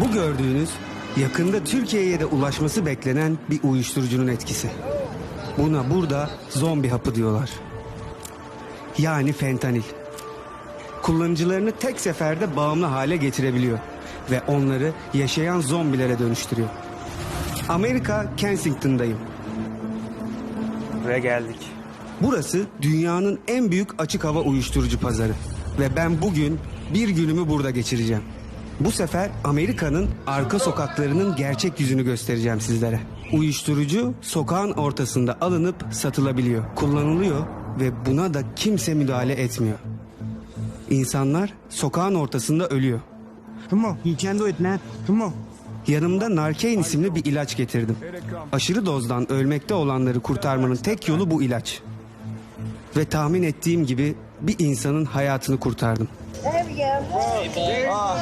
Bu gördüğünüz yakında Türkiye'ye de ulaşması beklenen bir uyuşturucunun etkisi. Buna burada zombi hapı diyorlar. Yani fentanil. Kullanıcılarını tek seferde bağımlı hale getirebiliyor ve onları yaşayan zombilere dönüştürüyor. Amerika Kensington'dayım. Ve geldik. Burası dünyanın en büyük açık hava uyuşturucu pazarı. Ve ben bugün bir günümü burada geçireceğim. Bu sefer Amerika'nın arka sokaklarının gerçek yüzünü göstereceğim sizlere. Uyuşturucu sokağın ortasında alınıp satılabiliyor, kullanılıyor ve buna da kimse müdahale etmiyor. İnsanlar sokağın ortasında ölüyor. Come on, you can do it, man. Come on. Yanımda Narkein isimli bir ilaç getirdim. Aşırı dozdan ölmekte olanları kurtarmanın tek yolu bu ilaç. Ve tahmin ettiğim gibi bir insanın hayatını kurtardım. There we go.